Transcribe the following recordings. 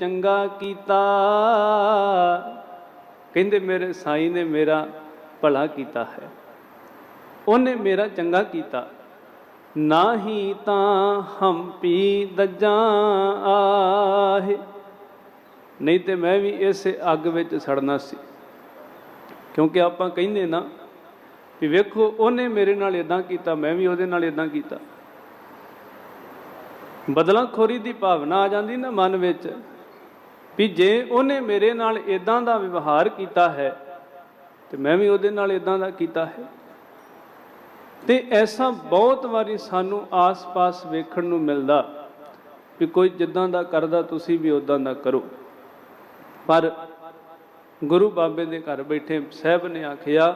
ਚੰਗਾ ਕੀਤਾ। ਕਹਿੰਦੇ ਮੇਰੇ ਸਾਈਂ ਨੇ ਮੇਰਾ ਭਲਾ ਕੀਤਾ ਹੈ। ਉਹਨੇ ਮੇਰਾ ਚੰਗਾ ਕੀਤਾ। ਨਾਹੀ ਤਾਂ ਹੰਪੀ ਦੱਜਾਂ ਆਹੇ। ਨਹੀਂ ਤੇ ਮੈਂ ਵੀ ਇਸੇ ਅੱਗ ਵਿੱਚ ਸੜਨਾ ਸੀ। ਕਿਉਂਕਿ ਆਪਾਂ ਕਹਿੰਦੇ ਨਾ ਵੀ ਵੇਖੋ, ਉਹਨੇ ਮੇਰੇ ਨਾਲ ਇਦਾਂ ਕੀਤਾ, ਮੈਂ ਵੀ ਉਹਦੇ ਨਾਲ ਇਦਾਂ ਕੀਤਾ। ਬਦਲਾਖੋਰੀ ਦੀ ਭਾਵਨਾ ਆ ਜਾਂਦੀ ਨਾ ਮਨ ਵਿੱਚ, ਵੀ ਜੇ ਉਹਨੇ ਮੇਰੇ ਨਾਲ ਇਦਾਂ ਦਾ ਵਿਵਹਾਰ ਕੀਤਾ ਹੈ, ਤੇ ਮੈਂ ਵੀ ਉਹਦੇ ਨਾਲ ਇਦਾਂ ਦਾ ਕੀਤਾ ਹੈ। ਤੇ ਐਸਾ ਬਹੁਤ ਵਾਰੀ ਸਾਨੂੰ ਆਸ-ਪਾਸ ਵੇਖਣ ਨੂੰ ਮਿਲਦਾ ਵੀ ਕੋਈ ਜਿੱਦਾਂ ਦਾ ਕਰਦਾ, ਤੁਸੀਂ ਵੀ ਉਦਾਂ ਦਾ ਕਰੋ। ਪਰ ਗੁਰੂ ਬਾਬੇ ਦੇ ਘਰ ਬੈਠੇ ਸਹਿਬ ਨੇ ਆਖਿਆ,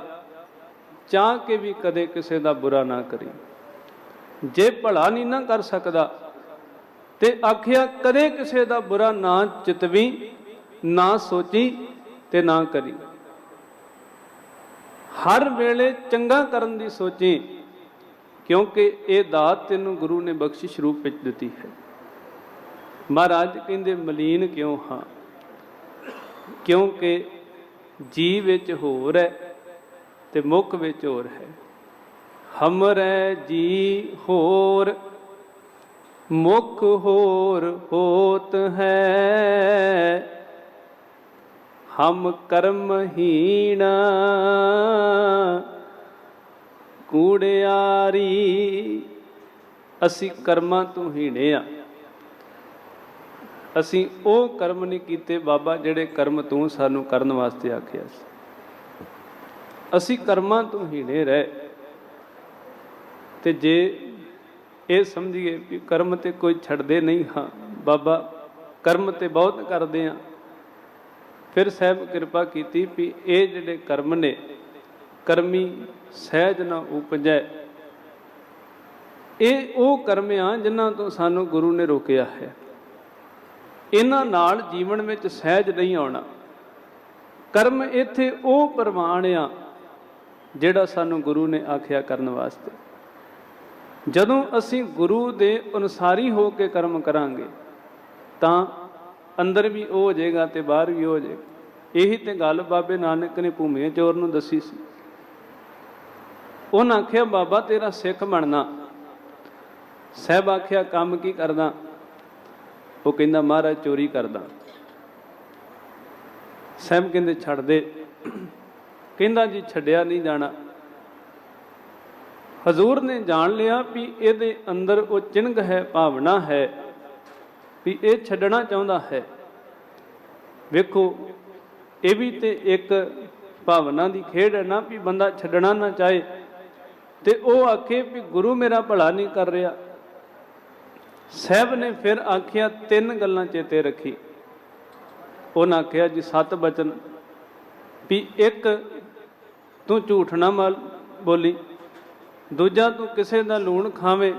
ਚਾਹ ਕੇ ਵੀ ਕਦੇ ਕਿਸੇ ਦਾ ਬੁਰਾ ਨਾ ਕਰੀ। ਜੇ ਭਲਾ ਨਹੀਂ ਨਾ ਕਰ ਸਕਦਾ ਤੇ ਆਖਿਆ, ਕਦੇ ਕਿਸੇ ਦਾ ਬੁਰਾ ਨਾ ਚਿਤਵੀ, ਨਾ ਸੋਚੀ ਤੇ ਨਾ ਕਰੀ। ਹਰ ਵੇਲੇ ਚੰਗਾ ਕਰਨ ਦੀ ਸੋਚੀ, ਕਿਉਂਕਿ ਇਹ ਦਾਤ ਤੈਨੂੰ ਗੁਰੂ ਨੇ ਬਖਸ਼ਿਸ਼ ਰੂਪ ਵਿੱਚ ਦਿੱਤੀ ਹੈ। ਮਹਾਰਾਜ ਕਹਿੰਦੇ, ਮਲੀਨ ਕਿਉਂ ਹਾਂ? ਕਿਉਂਕਿ ਜੀ ਵਿੱਚ ਹੋਰ ਹੈ ਤੇ ਮੁਖ ਵਿੱਚ ਹੋਰ ਹੈ। ਹਮਰੈ ਜੀ ਹੋਰ ਮੁਖ ਹੋਰ ਹੋਤ ਹੈ। ਹਮ ਕਰਮਹੀਣ ਕੂੜਿਆਰੀ, ਅਸੀਂ ਕਰਮਾਂ ਤੋਂ ਹੀਣੇ ਆ। ਅਸੀਂ ਉਹ ਕਰਮ ਨਹੀਂ ਕੀਤੇ ਬਾਬਾ ਜਿਹੜੇ ਕਰਮ ਤੂੰ ਸਾਨੂੰ ਕਰਨ ਵਾਸਤੇ ਆਖਿਆ ਸੀ। ਅਸੀਂ ਕਰਮਾਂ ਤੋਂ ਹੀਣੇ ਰਹਿ। ਤੇ ਜੇ ਇਹ ਸਮਝੀਏ ਕਿ ਕਰਮ ਤੇ ਕੋਈ ਛੱਡਦੇ ਨਹੀਂ, ਹਾਂ, ਬਾਬਾ ਕਰਮ ਤੇ ਬਹੁਤ ਕਰਦੇ ਆ। ਫਿਰ ਸਾਹਿਬ ਕਿਰਪਾ ਕੀਤੀ ਵੀ ਇਹ ਜਿਹੜੇ ਕਰਮ ਨੇ, ਕਰਮੀ ਸਹਿਜ ਨਾ ਉਪਜੈ। ਇਹ ਉਹ ਕਰਮ ਆ ਜਿਨ੍ਹਾਂ ਤੋਂ ਸਾਨੂੰ ਗੁਰੂ ਨੇ ਰੋਕਿਆ ਹੈ। ਇਹਨਾਂ ਨਾਲ ਜੀਵਨ ਵਿੱਚ ਸਹਿਜ ਨਹੀਂ ਆਉਣਾ। ਕਰਮ ਇੱਥੇ ਉਹ ਪ੍ਰਮਾਣ ਆ ਜਿਹੜਾ ਸਾਨੂੰ ਗੁਰੂ ਨੇ ਆਖਿਆ ਕਰਨ ਵਾਸਤੇ। ਜਦੋਂ ਅਸੀਂ ਗੁਰੂ ਦੇ ਅਨੁਸਾਰੀ ਹੋ ਕੇ ਕਰਮ ਕਰਾਂਗੇ, ਤਾਂ ਅੰਦਰ ਵੀ ਉਹ ਹੋ ਜਾਏਗਾ ਤੇ ਬਾਹਰ ਵੀ ਉਹ ਹੋ ਜਾਏਗਾ। ਇਹੀ ਤੇ ਗੱਲ ਬਾਬੇ ਨਾਨਕ ਨੇ ਭੂਮੀਏ ਚੋਰ ਨੂੰ ਦੱਸੀ ਸੀ। ਉਹਨਾਂ ਆਖਿਆ, ਬਾਬਾ, ਤੇਰਾ ਸਿੱਖ ਬਣਨਾ। ਸਹਿਬ ਆਖਿਆ, ਕੰਮ ਕੀ ਕਰਦਾ? ਉਹ ਕਹਿੰਦਾ, ਮਹਾਰਾਜ, ਚੋਰੀ ਕਰਦਾ। ਸਹਿਬ ਕਹਿੰਦੇ, ਛੱਡ ਦੇ। ਕਹਿੰਦਾ, ਜੀ, ਛੱਡਿਆ ਨਹੀਂ ਜਾਣਾ। ਹਜ਼ੂਰ ਨੇ ਜਾਣ ਲਿਆ ਵੀ ਇਹਦੇ ਅੰਦਰ ਉਹ ਚਿੰਗ ਹੈ, ਭਾਵਨਾ ਹੈ, ਵੀ ਇਹ ਛੱਡਣਾ ਚਾਹੁੰਦਾ ਹੈ। ਵੇਖੋ, ਇਹ ਵੀ ਤੇ ਇੱਕ ਭਾਵਨਾ ਦੀ ਖੇਡ ਹੈ ਨਾ ਵੀ ਬੰਦਾ ਛੱਡਣਾ ਨਾ ਚਾਹੇ। ਤੇ ਉਹ ਆਖੇ ਵੀ ਗੁਰੂ ਮੇਰਾ ਭਲਾ ਨਹੀਂ ਕਰ ਰਿਹਾ। ਸਹਿਬ ਨੇ ਫਿਰ ਆਖਿਆ, ਤਿੰਨ ਗੱਲਾਂ ਚੇਤੇ ਰੱਖੀ। ਉਹਨਾਂ ਆਖਿਆ, ਜੀ ਸਤ ਬਚਨ, ਵੀ ਇੱਕ, ਤੂੰ ਝੂਠ ਨਾ ਮਲ ਬੋਲੀ। ਦੂਜਾ ਤੂੰ ਕਿਸੇ ਦਾ ਲੂਣ ਖਾਵੇਂ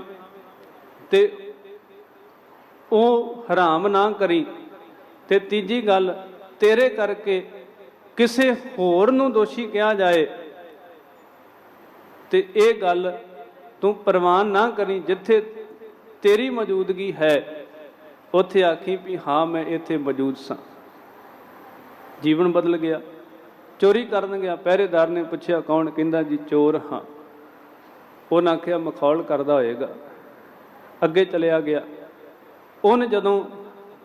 ਤੇ ਉਹ ਹਰਾਮ ਨਾ ਕਰੀ। ਤੇ ਤੀਜੀ ਗੱਲ, ਤੇਰੇ ਕਰਕੇ ਕਿਸੇ ਹੋਰ ਨੂੰ ਦੋਸ਼ੀ ਕਿਹਾ ਜਾਏ। ਤੇ ਇਹ ਗੱਲ ਤੂੰ ਪ੍ਰਵਾਨ ਨਾ ਕਰੀ ਜਿੱਥੇ ਤੇਰੀ ਮੌਜੂਦਗੀ ਹੈ। ਉੱਥੇ ਆਖੀ ਵੀ ਹਾਂ, ਮੈਂ ਇੱਥੇ ਮੌਜੂਦ ਸਾਂ। ਜੀਵਨ ਬਦਲ ਗਿਆ, ਚੋਰੀ ਕਰਨ ਗਿਆ। ਪਹਿਰੇਦਾਰ ਨੇ ਪੁੱਛਿਆ, ਕੌਣ? ਕਹਿੰਦਾ ਜੀ, ਚੋਰ ਹਾਂ। ਉਹਨਾਂ ਆਖਿਆ, ਮਖੌਲ ਕਰਦਾ ਹੋਏਗਾ। ਅੱਗੇ ਚਲਿਆ ਗਿਆ। ਉਹਨੇ ਜਦੋਂ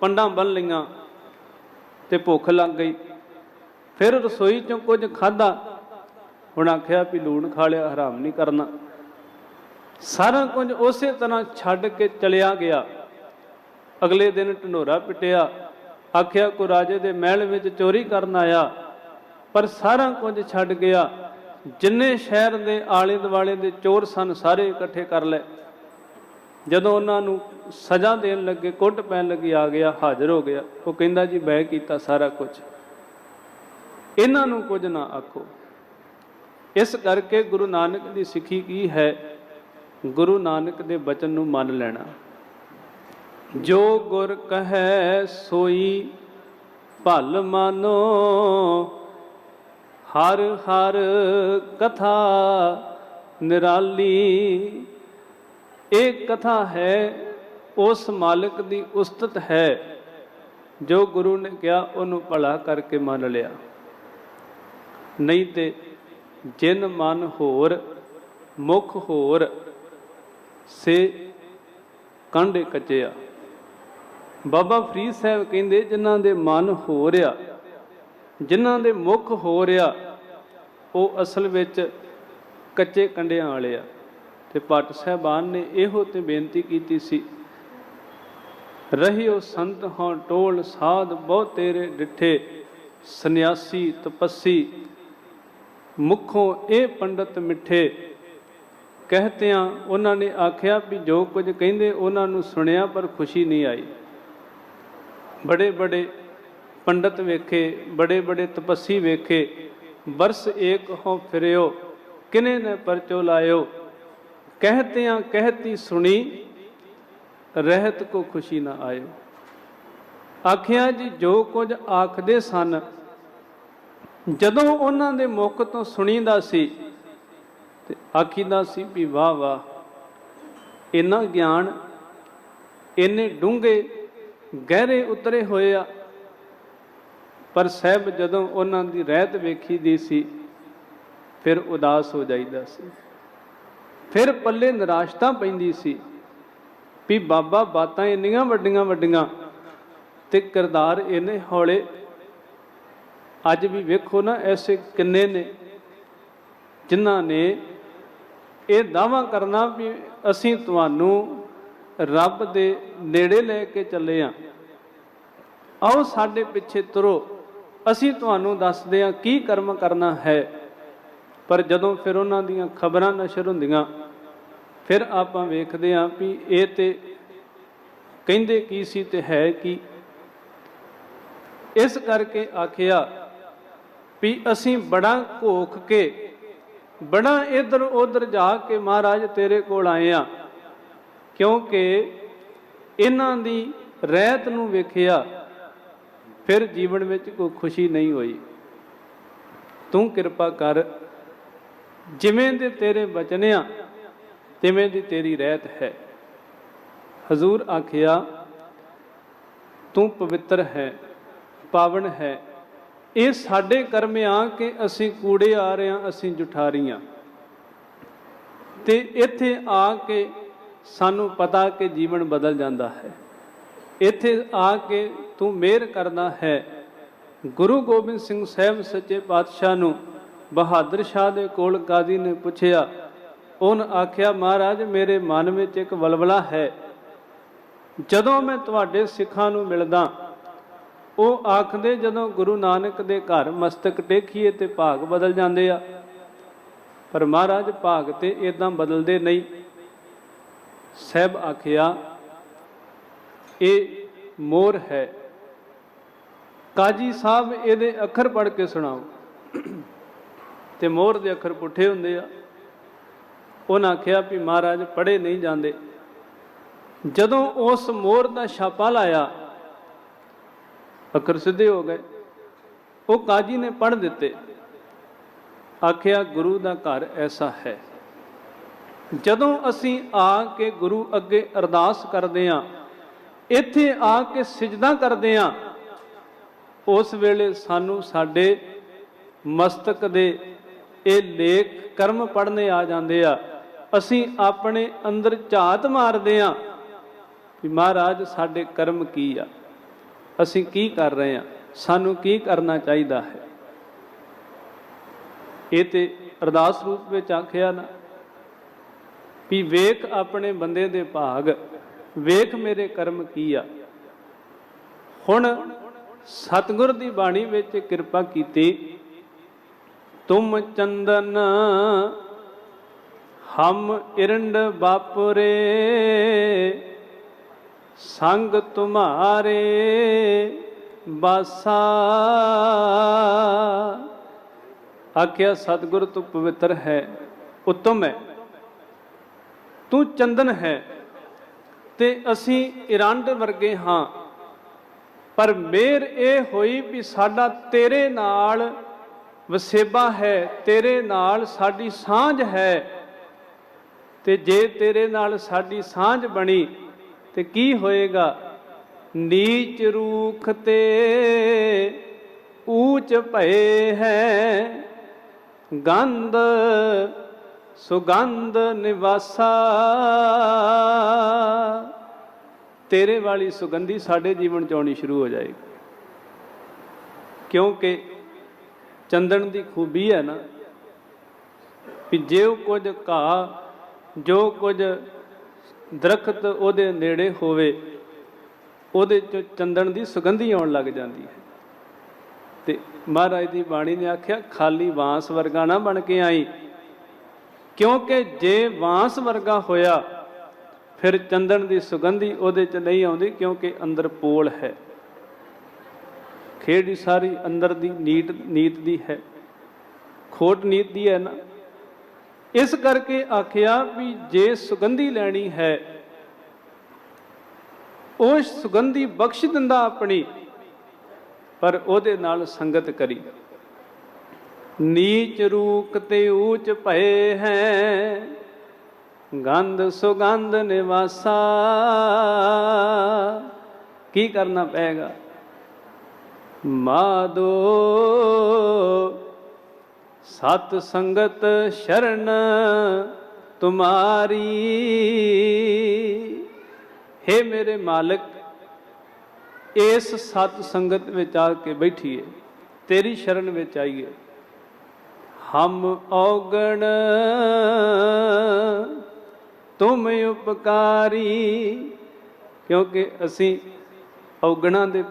ਪੰਡਾਂ ਬੰਨ ਲਈਆਂ ਤੇ ਭੁੱਖ ਲੱਗ ਗਈ, ਫਿਰ ਰਸੋਈ ਚੋਂ ਕੁਝ ਖਾਦਾ ਹੁਣ ਆਖਿਆ, ਵੀ ਲੂਣ ਖਾ ਲਿਆ, ਹਰਾਮ ਨਹੀਂ ਕਰਨਾ। ਸਾਰਾ ਕੁਝ ਉਸੇ ਤਰ੍ਹਾਂ ਛੱਡ ਕੇ ਚਲਿਆ ਗਿਆ। ਅਗਲੇ ਦਿਨ ਢਨੋਰਾ ਪਿਟਿਆ। ਆਖਿਆ, ਕੋ ਰਾਜੇ ਦੇ ਮਹਿਲ ਵਿੱਚ ਚੋਰੀ ਕਰਨ ਆਇਆ, ਪਰ ਸਾਰਾ ਕੁਝ ਛੱਡ ਗਿਆ। ਜਿੰਨੇ ਸ਼ਹਿਰ ਦੇ ਆਲੇ ਦੁਆਲੇ ਦੇ ਚੋਰ ਸਨ, ਸਾਰੇ ਇਕੱਠੇ ਕਰ ਲਏ। ਜਦੋਂ ਉਹਨਾਂ ਨੂੰ ਸਜ਼ਾ ਦੇਣ ਲੱਗੇ, ਕੁੱਟ ਪੈਣ ਲੱਗੀ, ਆ ਗਿਆ, ਹਾਜ਼ਰ ਹੋ ਗਿਆ। ਉਹ ਕਹਿੰਦਾ, ਜੀ, ਮੈਂ ਕੀਤਾ ਸਾਰਾ ਕੁਝ। ਇਹਨਾਂ ਨੂੰ ਕੁਝ ਨਾ ਆਖੋ। ਇਸ ਕਰਕੇ ਗੁਰੂ ਨਾਨਕ ਦੀ ਸਿੱਖੀ ਕੀ ਹੈ? ਗੁਰੂ ਨਾਨਕ ਦੇ ਬਚਨ ਨੂੰ ਮੰਨ ਲੈਣਾ। ਜੋ ਗੁਰ ਕਹੈ, ਸੋਈ ਭਲ ਮਾਨੋ ਹਰ ਹਰ ਕਥਾ ਨਿਰਾਲੀ। ਇਹ ਕਥਾ ਹੈ, ਉਸ ਮਾਲਕ ਦੀ ਉਸਤਤ ਹੈ, ਜੋ ਗੁਰੂ ਨੇ ਕਿਹਾ, ਉਹਨੂੰ ਭਲਾ ਕਰਕੇ ਮੰਨ ਲਿਆ। ਨਹੀਂ ਤੇ ਜਿਨ ਮਨ ਹੋਰ, ਮੁਖ ਹੋਰ, ਸੇ ਕਾਂਡੇ ਕੱਚਿਆ। ਬਾਬਾ ਫਰੀਦ ਸਾਹਿਬ ਕਹਿੰਦੇ, ਜਿਨ੍ਹਾਂ ਦੇ ਮਨ ਹੋ ਰਿਆ ਜਿਨ੍ਹਾਂ ਦੇ ਮੁਖ ਹੋ ਰਿਆ ਉਹ ਅਸਲ ਵਿੱਚ ਕੱਚੇ ਕੰਡਿਆਂ ਵਾਲੇ ਆ। ਤੇ ਪਟ ਸਾਹਿਬਾਨ ਨੇ ਇਹੋ ਤੇ ਬੇਨਤੀ ਕੀਤੀ ਸੀ, ਰਹਿਓ ਸੰਤ ਹਾਂ ਟੋਲ ਸਾਧ ਬਹੁ ਤੇਰੇ ਡਿੱਠੇ, ਸੰਨਿਆਸੀ ਤਪੱਸੀ, ਮੁਖੋਂ ਇਹ ਪੰਡਤ ਮਿੱਠੇ। ਕਹਤਿਆਂ ਉਹਨਾਂ ਨੇ ਆਖਿਆ ਵੀ ਜੋ ਕੁਝ ਕਹਿੰਦੇ ਉਹਨਾਂ ਨੂੰ ਸੁਣਿਆ ਪਰ ਖੁਸ਼ੀ ਨਹੀਂ ਆਈ। ਬੜੇ ਬੜੇ ਪੰਡਤ ਵੇਖੇ ਬੜੇ ਬੜੇ ਤਪੱਸੀ ਵੇਖੇ ਵਰਸ ਏਕ ਹੋ ਫਿਰਿਓ, ਕਿਨੇ ਨੇ ਪਰਚੋ ਲਾਇਓ? ਕਹਤਿਆਂ ਕਹਤੀ ਸੁਣੀ, ਰਹਿਤ ਕੋ ਖੁਸ਼ੀ ਨਾ ਆਇਓ। ਆਖਿਆ ਜੀ, ਜੋ ਕੁਝ ਆਖਦੇ ਸਨ, ਜਦੋਂ ਉਹਨਾਂ ਦੇ ਮੁਖ ਤੋਂ ਸੁਣੀਦਾ ਸੀ, ਤੇ ਆਖੀਦਾ ਸੀ ਵੀ ਵਾਹ ਵਾਹ, ਇੰਨਾ ਗਿਆਨ, ਇੰਨੇ ਡੂੰਘੇ ਗਹਿਰੇ ਉਤਰੇ ਹੋਏ ਆ ਪਰ ਸਹਿਬ ਜਦੋਂ ਉਹਨਾਂ ਦੀ ਰਹਿਤ ਵੇਖੀ ਦੀ ਸੀ, ਫਿਰ ਉਦਾਸ ਹੋ ਜਾਈਦਾ ਸੀ। ਫਿਰ ਪੱਲੇ ਨਿਰਾਸ਼ਤਾ ਪੈਂਦੀ ਸੀ ਵੀ ਬਾਬਾ ਬਾਤਾਂ ਇੰਨੀਆਂ ਵੱਡੀਆਂ ਵੱਡੀਆਂ ਤੇ ਕਿਰਦਾਰ ਇੰਨੇ ਹੌਲੇ। ਅੱਜ ਵੀ ਵੇਖੋ ਨਾ ਐਸੇ ਕਿੰਨੇ ਨੇ ਜਿਨ੍ਹਾਂ ਨੇ ਇਹ ਦਾਵਾ ਕਰਨਾ ਵੀ ਅਸੀਂ ਤੁਹਾਨੂੰ ਰੱਬ ਦੇ ਨੇੜੇ ਲੈ ਕੇ ਚੱਲੇ ਆ। ਆਓ ਸਾਡੇ ਪਿੱਛੇ ਤੁਰੋ। ਅਸੀਂ ਤੁਹਾਨੂੰ ਦੱਸਦੇ ਹਾਂ ਕੀ ਕਰਮ ਕਰਨਾ ਹੈ। ਪਰ ਜਦੋਂ ਫਿਰ ਉਹਨਾਂ ਦੀਆਂ ਖਬਰਾਂ ਨਸ਼ਰ ਹੁੰਦੀਆਂ, ਫਿਰ ਆਪਾਂ ਵੇਖਦੇ ਹਾਂ ਵੀ ਇਹ ਤੇ ਕਹਿੰਦੇ ਕੀ ਸੀ ਤੇ ਹੈ ਕੀ। ਇਸ ਕਰਕੇ ਆਖਿਆ ਵੀ ਅਸੀਂ ਬੜਾ ਘੋਖ ਕੇ, ਬੜਾ ਇਧਰ ਉਧਰ ਜਾ ਕੇ ਮਹਾਰਾਜ ਤੇਰੇ ਕੋਲ ਆਏ ਆ ਕਿਉਂਕਿ ਇਹਨਾਂ ਦੀ ਰਹਿਤ ਨੂੰ ਵੇਖਿਆ ਫਿਰ ਜੀਵਨ ਵਿੱਚ ਕੋਈ ਖੁਸ਼ੀ ਨਹੀਂ ਹੋਈ। ਤੂੰ ਕਿਰਪਾ ਕਰ, ਜਿਵੇਂ ਦੇ ਤੇਰੇ ਬਚਨਿਆ, ਤਿਵੇਂ ਦੀ ਤੇਰੀ ਰਹਿਤ ਹੈ। ਹਜ਼ੂਰ ਆਖਿਆ, ਤੂੰ ਪਵਿੱਤਰ ਹੈ, ਪਾਵਨ ਹੈ। ਇਹ ਸਾਡੇ ਕਰਮ ਆ ਕਿ ਅਸੀਂ ਕੂੜੇ ਆ ਰਹੇ ਹਾਂ, ਅਸੀਂ ਜੁਠਾਰੀਆਂ ਤੇ ਇੱਥੇ ਆ ਕੇ ਸਾਨੂੰ ਪਤਾ ਕਿ ਜੀਵਨ ਬਦਲ ਜਾਂਦਾ ਹੈ। ਇੱਥੇ ਆ ਕੇ ਤੂੰ ਮਿਹਰ ਕਰਦਾ ਹੈ। ਗੁਰੂ ਗੋਬਿੰਦ ਸਿੰਘ ਸਾਹਿਬ ਸੱਚੇ ਪਾਤਸ਼ਾਹ ਨੂੰ ਬਹਾਦਰ ਸ਼ਾਹ ਦੇ ਕੋਲ ਕਾਜ਼ੀ ਨੇ ਪੁੱਛਿਆ, ਉਹਨ ਆਖਿਆ, ਮਹਾਰਾਜ, ਮੇਰੇ ਮਨ ਵਿੱਚ ਇੱਕ ਵਲਵਲਾ ਹੈ। ਜਦੋਂ ਮੈਂ ਤੁਹਾਡੇ ਸਿੱਖਾਂ ਨੂੰ ਮਿਲਦਾ, ਉਹ ਆਖਦੇ ਜਦੋਂ ਗੁਰੂ ਨਾਨਕ ਦੇ ਘਰ ਮਸਤਕ ਟੇਕੀਏ ਤੇ ਭਾਗ ਬਦਲ ਜਾਂਦੇ ਆ। ਪਰ ਮਹਾਰਾਜ, ਭਾਗ ਤੇ ਇਦਾਂ ਬਦਲਦੇ ਨਹੀਂ। ਸਹਿਬ ਆਖਿਆ ਇਹ ਮੋਰ ਹੈ। ਕਾਜੀ ਸਾਹਿਬ ਇਹਦੇ ਅੱਖਰ ਪੜ੍ਹ ਕੇ ਸੁਣਾਓ। ਤੇ ਮੋਰ ਦੇ ਅੱਖਰ ਪੁੱਠੇ ਹੁੰਦੇ ਆ। ਉਹਨਾਂ ਆਖਿਆ ਵੀ ਮਹਾਰਾਜ ਪੜ੍ਹੇ ਨਹੀਂ ਜਾਂਦੇ। ਜਦੋਂ ਉਸ ਮੋਰ ਦਾ ਛਾਪਾ ਲਾਇਆ, ਅੱਖਰ ਸਿੱਧੇ ਹੋ ਗਏ। ਉਹ ਕਾਜੀ ਨੇ ਪੜ੍ਹ ਦਿੱਤੇ। ਆਖਿਆ, ਗੁਰੂ ਦਾ ਘਰ ਐਸਾ ਹੈ। ਜਦੋਂ ਅਸੀਂ ਆ ਕੇ ਗੁਰੂ ਅੱਗੇ ਅਰਦਾਸ ਕਰਦੇ ਆਂ ਇੱਥੇ ਆ ਕੇ ਸਜਦਾ ਕਰਦੇ ਆਂ। ਉਸ ਵੇਲੇ ਸਾਨੂੰ ਸਾਡੇ ਮਸਤਕ ਦੇ ਇਹ ਲੇਖ ਕਰਮ ਪੜਨੇ ਆ ਜਾਂਦੇ ਆ। ਅਸੀਂ ਆਪਣੇ ਅੰਦਰ ਝਾਤ ਮਾਰਦੇ ਆਂ ਵੀ ਮਹਾਰਾਜ, ਸਾਡੇ ਕਰਮ ਕੀ ਆ? ਅਸੀਂ ਕੀ ਕਰ ਰਹੇ ਆਂ? ਸਾਨੂੰ ਕੀ ਕਰਨਾ ਚਾਹੀਦਾ ਹੈ? ਇਹ ਤੇ ਅਰਦਾਸ ਰੂਪ ਵਿੱਚ ਆਖਿਆ ਨਾ ਵੀ ਵੇਖ ਆਪਣੇ ਬੰਦੇ ਦੇ ਭਾਗ। ਵੇਖ ਮੇਰੇ ਕਰਮ ਕੀ ਆ। ਹੁਣ ਸਤਿਗੁਰ ਦੀ ਬਾਣੀ ਵਿੱਚ ਕਿਰਪਾ ਕੀਤੀ, ਤੁਮ ਚੰਦਨ ਹਮ ਇਰੰਡ ਬਾਪਰੇ ਸੰਗ ਤੁਮਾਰੇ ਬਾਸਾ ਆਖਿਆ, ਸਤਿਗੁਰ ਤੂੰ ਪਵਿੱਤਰ ਹੈ, ਉਤਮ ਹੈ। ਤੂੰ ਚੰਦਨ ਹੈ ਤੇ ਅਸੀਂ ਇਰੰਡ ਵਰਗੇ ਹਾਂ। ਪਰ ਮੇਰ ਇਹ ਹੋਈ ਵੀ ਸਾਡਾ ਤੇਰੇ ਨਾਲ ਵਸੇਬਾ ਹੈ, ਤੇਰੇ ਨਾਲ ਸਾਡੀ ਸਾਂਝ ਹੈ। ਤੇ ਜੇ ਤੇਰੇ ਨਾਲ ਸਾਡੀ ਸਾਂਝ ਬਣੀ, ਤੇ ਕੀ ਹੋਏਗਾ? ਨੀਚ ਰੂਖ ਤੇ ਊਚ ਭਏ ਹੈ, ਗੰਧ ਸੁਗੰਧ ਨਿਵਾਸਾ। ਤੇਰੇ ਵਾਲੀ ਸੁਗੰਧੀ ਸਾਡੇ ਜੀਵਨ ਚ ਆਉਣੀ ਸ਼ੁਰੂ ਹੋ ਜਾਏਗੀ। ਕਿਉਂਕਿ ਚੰਦਨ ਦੀ ਖੂਬੀ ਹੈ ਨਾ ਕਿ ਜੇ ਕੁਝ ਘਾਹ, ਜੋ ਕੁਝ ਦਰਖਤ ਉਹਦੇ ਨੇੜੇ ਹੋਵੇ, ਉਹਦੇ ਚ ਚੰਦਨ ਦੀ ਸੁਗੰਧੀ ਆਉਣ ਲੱਗ ਜਾਂਦੀ ਹੈ। ਤੇ ਮਹਾਰਾਜ ਦੀ ਬਾਣੀ ਨੇ ਆਖਿਆ, ਖਾਲੀ ਬਾਂਸ ਵਰਗਾ ਨਾ ਬਣ ਕੇ ਆਈ। ਕਿਉਂਕਿ ਜੇ ਵਾਂਸ ਵਰਗਾ ਹੋਇਆ, ਫਿਰ ਚੰਦਨ ਦੀ ਸੁਗੰਧੀ ਉਹਦੇ ਚ ਨਹੀਂ ਆਉਂਦੀ ਕਿਉਂਕਿ ਅੰਦਰ ਪੋਲ ਹੈ। ਖੇੜੀ ਸਾਰੀ ਅੰਦਰ ਦੀ ਨੀਤ ਨੀਤ ਦੀ ਹੈ। ਖੋਟ ਨੀਤ ਦੀ ਹੈ ਨਾ। ਇਸ ਕਰਕੇ ਆਖਿਆ ਵੀ ਜੇ ਸੁਗੰਧੀ ਲੈਣੀ ਹੈ, ਉਹ ਸੁਗੰਧੀ ਬਖਸ਼ ਦਿੰਦਾ ਆਪਣੀ, ਪਰ ਉਹਦੇ ਨਾਲ ਸੰਗਤ ਕਰੀ। ਨੀਚ ਰੂਪ ਤੇ ਊਚ ਭਏ ਹੈ। ਗੰਧ ਸੁਗੰਧ ਨਿਵਾਸਾ। ਕੀ ਕਰਨਾ ਪਏਗਾ? ਮਾਦੋ ਸਤ ਸੰਗਤ ਸ਼ਰਨ ਤੁਮਾਰੀ। हे ਮੇਰੇ ਮਾਲਕ, ਇਸ ਸਤ ਸੰਗਤ ਵਿੱਚ ਆ ਕੇ ਬੈਠੀਏ, ਤੇਰੀ ਸ਼ਰਨ ਵਿੱਚ ਆਈਏ। ਹਮ ਔਗਣ ਤੁਮ ਉਪਕਾਰੀ ਕਿਉਂਕਿ ਅਸੀਂ ਔਗਣਾਂ ਦੇ